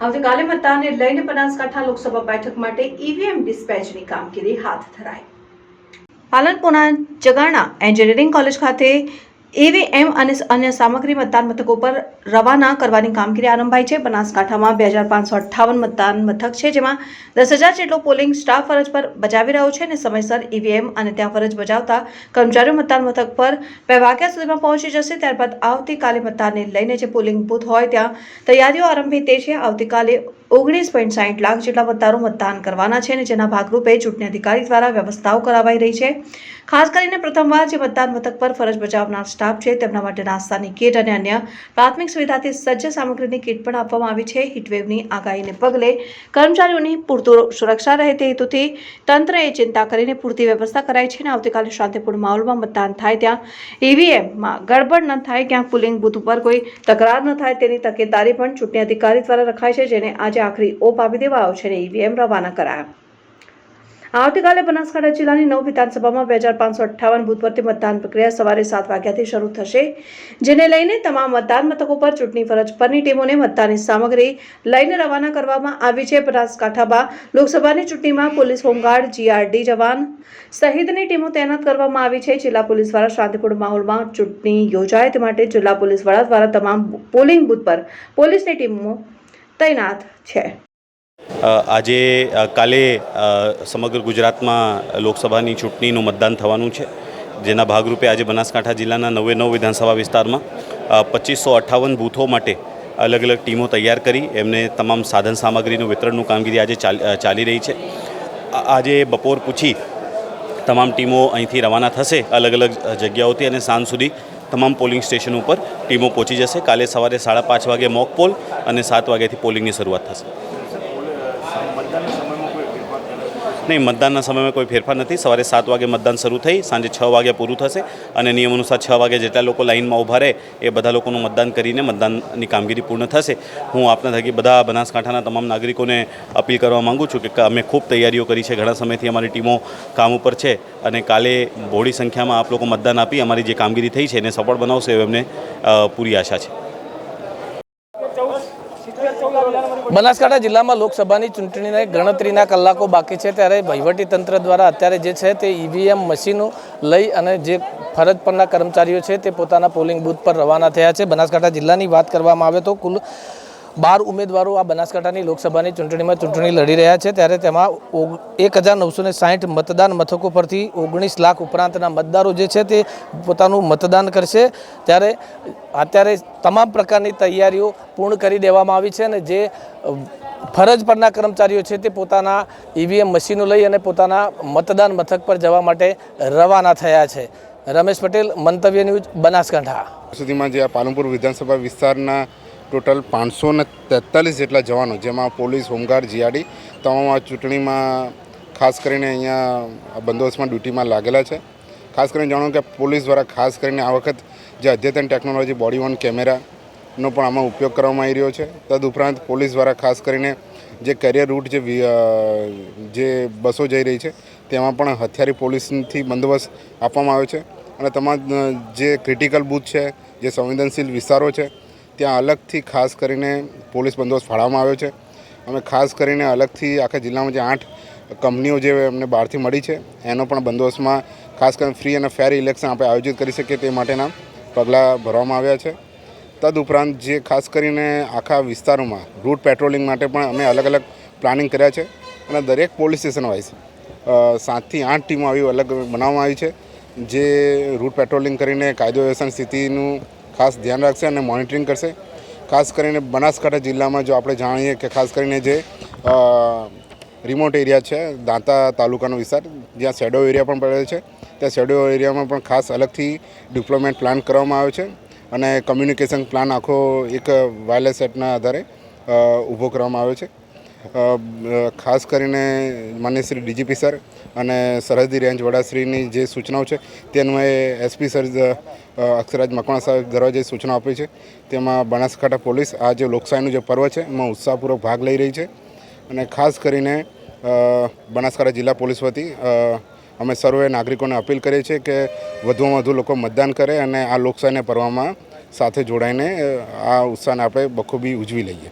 આવતીકાલે મતદાનને લઈને બનાસકાંઠા લોકસભા બેઠક માટે ઈવીએમ ડિસ્પેચની કામગીરી હાથ ધરાઈ. પાલનપુરના જગાણા એન્જિનિયરિંગ કોલેજ ખાતે ઈવીએમ અને અન્ય સામગ્રી મતદાન મથકો પર રવાના કરવાની કામગીરી આરંભાઈ છે. બનાસકાંઠામાં બે હજાર પાંચસો અઠ્ઠાવન મતદાન મથક છે, જેમાં દસ હજાર જેટલો પોલિંગ સ્ટાફ ફરજ પર બજાવી રહ્યો છે અને સમયસર ઈવીએમ અને ત્યાં ફરજ બજાવતા કર્મચારીઓ મતદાન મથક પર બે વાગ્યા સુધીમાં પહોંચી જશે. ત્યારબાદ આવતીકાલે મતદાનને લઈને જે પોલિંગ બૂથ હોય ત્યાં તૈયારીઓ આરંભી તે છે. આવતીકાલે ઓગણીસ પોઈન્ટ સાઠ લાખ જેટલા મતદારો મતદાન કરવાના છે અને જેના ભાગરૂપે ચૂંટણી અધિકારી દ્વારા વ્યવસ્થાઓ કરાવાઈ રહી છે. ખાસ કરીને પ્રથમવાર જે મતદાન મથક પર ફરજ બજાવનાર સ્ટાફ છે, તેમના માટે નાસ્તાની કીટ અને અન્ય પ્રાથમિક સુવિધાથી સજ્જ સામગ્રીની કીટ પણ આપવામાં આવી છે. હીટવેવની આગાહીને પગલે કર્મચારીઓની પૂરતું સુરક્ષા રહે તે હેતુથી તંત્રએ ચિંતા કરીને પૂરતી વ્યવસ્થા કરાઈ છે અને આવતીકાલે શાંતિપૂર્ણ માહોલમાં મતદાન થાય ત્યાં ઈવીએમમાં ગડબડ ન થાય, ક્યાંક પુલિંગ બૂથ ઉપર કોઈ તકરાર ન થાય તેની તકેદારી પણ ચૂંટણી અધિકારી દ્વારા રખાય છે, જેને આજે આખરી ઓપ આપી દેવાયો છે અને ઈવીએમ રવાના કરાયા. આવતીકાલે બનાસકાંઠા જિલ્લાની નવ વિધાનસભામાં બે હજાર પાંચસો અઠ્ઠાવન બૂથ મતદાન પ્રક્રિયા સવારે સાત વાગ્યાથી શરૂ થશે. જેને લઈને તમામ મતદાન મથકો પર ચૂંટણી ફરજ પરની ટીમોને મતદાનની સામગ્રી લઈને રવાના કરવામાં આવી છે. બનાસકાંઠામાં લોકસભાની ચૂંટણીમાં પોલીસ હોમગાર્ડ, જીઆરડી જવાન સહિતની ટીમો તૈનાત કરવામાં આવી છે. જિલ્લા પોલીસ દ્વારા શાંતિપૂર્ણ માહોલમાં ચૂંટણી યોજાય તે માટે જિલ્લા પોલીસ વડા દ્વારા તમામ પોલિંગ બૂથ પર પોલીસની ટીમો તૈનાત છે. આજે કાલે સમગ્ર ગુજરાતમાં લોકસભાની ચૂંટણીનું મતદાન થવાનું છે. જેના ભાગરૂપે આજે બનાસકાંઠા જિલ્લાના નવે નવ વિધાનસભા વિસ્તારમાં પચીસો અઠ્ઠાવન બૂથો માટે અલગ અલગ ટીમો તૈયાર કરી, એમને તમામ સાધન સામગ્રીનું વિતરણનું કામગીરી આજે ચાલ- રહી છે. આજે બપોર પૂછી તમામ ટીમો અહીંથી રવાના થશે અલગ અલગ જગ્યાઓથી અને સાંજ સુધી તમામ પોલિંગ સ્ટેશન ઉપર ટીમો પહોંચી જશે. કાલે સવારે સાડા પાંચ વાગે મોક પોલ અને સાત વાગ્યાથી પોલિંગની શરૂઆત થશે. નહીં, મતદાનના સમયમાં કોઈ ફેરફાર નથી. સવારે સાત વાગે મતદાન શરૂ થઈ, સાંજે છ વાગે પૂરું થશે અને નિયમ અનુસાર છ વાગે જેટલા લોકો લાઇનમાં ઊભા રહે એ બધા લોકોનું મતદાન કરીને મતદાનની કામગીરી પૂર્ણ થશે. હું આપના થકી બધા બનાસકાંઠાના તમામ નાગરિકોને અપીલ કરવા માગું છું કે અમે ખૂબ તૈયારીઓ કરી છે. ઘણા સમયથી અમારી ટીમો કામ ઉપર છે અને કાલે બહોળી સંખ્યામાં આપ લોકો મતદાન આપી અમારી જે કામગીરી થઈ છે એને સફળ બનાવશે એમને પૂરી આશા છે. બનાસકાંઠા જિલ્લામાં લોકસભાની ચૂંટણીને ગણતરીના કલાકો બાકી છે ત્યારે વહીવટી તંત્ર દ્વારા અત્યારે જે છે તે ઈવીએમ મશીનો લઈ અને જે ફરજ પરના કર્મચારીઓ છે તે પોતાના પોલિંગ બૂથ પર રવાના થયા છે. બનાસકાંઠા જિલ્લાની વાત કરવામાં આવે તો કુલ બાર ઉમેદવારો આ બનાસકાંઠાની લોકસભાની ચૂંટણીમાં ચૂંટણી લડી રહ્યા છે, ત્યારે તેમાં એક હજાર નવસો ને સાઠ મતદાન મથકો પરથી ઓગણીસ લાખ ઉપરાંતના મતદારો જે છે તે પોતાનું મતદાન કરશે. ત્યારે અત્યારે તમામ પ્રકારની તૈયારીઓ પૂર્ણ કરી દેવામાં આવી છે અને જે ફરજ પરના કર્મચારીઓ છે તે પોતાના ઈવીએમ મશીનો લઈ અને પોતાના મતદાન મથક પર જવા માટે રવાના થયા છે. રમેશ પટેલ, મંતવ્ય ન્યૂઝ બનાસકાંઠા. સુધીમાં જે આ પાલનપુર વિધાનસભા વિસ્તારના ટોટલ પાંચસો ને તેતાલીસ જેટલા જવાનો, જેમાં પોલીસ, હોમગાર્ડ, જીઆરડી તમામ આ ચૂંટણીમાં ખાસ કરીને અહીંયા બંદોબસ્તમાં ડ્યુટીમાં લાગેલા છે. ખાસ કરીને જાણો કે પોલીસ દ્વારા ખાસ કરીને આ વખત જે અદ્યતન ટેકનોલોજી બોડી વન કેમેરાનો પણ આમાં ઉપયોગ કરવામાં આવી રહ્યો છે. તદુપરાંત પોલીસ દ્વારા ખાસ કરીને જે કરિયર રૂટ જે જે બસો જઈ રહી છે, તેમાં પણ હથિયારી પોલીસથી બંદોબસ્ત આપવામાં આવ્યો છે. અને તમામ જે ક્રિટિકલ બૂથ છે, જે સંવેદનશીલ વિસ્તારો છે ત્યાં અલગથી ખાસ કરીને પોલીસ બંદોબસ્ત ફાળવવામાં આવ્યો છે. અમે ખાસ કરીને અલગથી આખા જિલ્લામાં જે આઠ કંપનીઓ જે અમને બહારથી મળી છે, એનો પણ બંદોબસ્તમાં ખાસ કરીને ફ્રી અને ફેર ઇલેક્શન આપણે આયોજિત કરી શકીએ તે માટેના પગલાં ભરવામાં આવ્યા છે. તદુપરાંત જે ખાસ કરીને આખા વિસ્તારોમાં રૂટ પેટ્રોલિંગ માટે પણ અમે અલગ અલગ પ્લાનિંગ કર્યા છે અને દરેક પોલીસ સ્ટેશન વાઇઝ સાતથી આઠ ટીમો આવી અલગ બનાવવામાં આવી છે. જે રૂટ પેટ્રોલિંગ કરીને કાયદો વ્યવસ્થાની સ્થિતિનું ખાસ ધ્યાન રાખશે અને મોનિટરિંગ કરશે. ખાસ કરીને બનાસકાંઠા જિલ્લામાં જો આપણે જાણીએ કે ખાસ કરીને જે રિમોટ એરિયા છે, દાંતા તાલુકાનો વિસ્તાર, જ્યાં શેડો એરિયા પણ પડે છે, ત્યાં શેડો એરિયામાં પણ ખાસ અલગથી ડિપ્લોમેન્ટ પ્લાન કરવામાં આવ્યો છે અને કમ્યુનિકેશન પ્લાન આખો એક વાયરલેસ સેટના આધારે ઊભો કરવામાં આવ્યો છે. ખાસ કરીને માન્ય શ્રી ડીજીપી સર અને સરહદી રેન્જ વડાશ્રીની જે સૂચનાઓ છે તે અન્વયે એસપી સર અક્ષરાજ મકવાણા સાહેબ દ્વારા જે સૂચના આપી છે, તેમાં બનાસકાંઠા પોલીસ આ જે લોકશાહીનું જે પર્વ છે, એમાં ઉત્સાહપૂર્વક ભાગ લઈ રહી છે અને ખાસ કરીને બનાસકાંઠા જિલ્લા પોલીસ વતી અમે સર્વે નાગરિકોને અપીલ કરીએ છીએ કે વધુમાં વધુ લોકો મતદાન કરે અને આ લોકશાહીને પર્વમાં સાથે જોડાઈને આ ઉત્સાહને આપણે બખૂબી ઉજવી લઈએ.